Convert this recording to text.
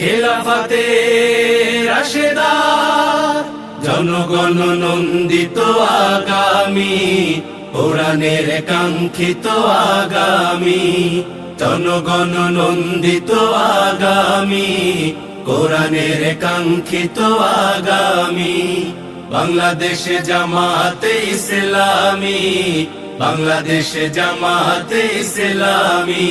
খেলাফাতে রাশেদা, জনগণ নন্দিত আগামী, কোরআনের কাঙ্ক্ষিত আগামী, জনগণ নন্দিত আগামী, কোরআনের কাঙ্ক্ষিত আগামী, বাংলাদেশে জামাতে ইসলামী, বাংলাদেশে জামাতে ইসলামী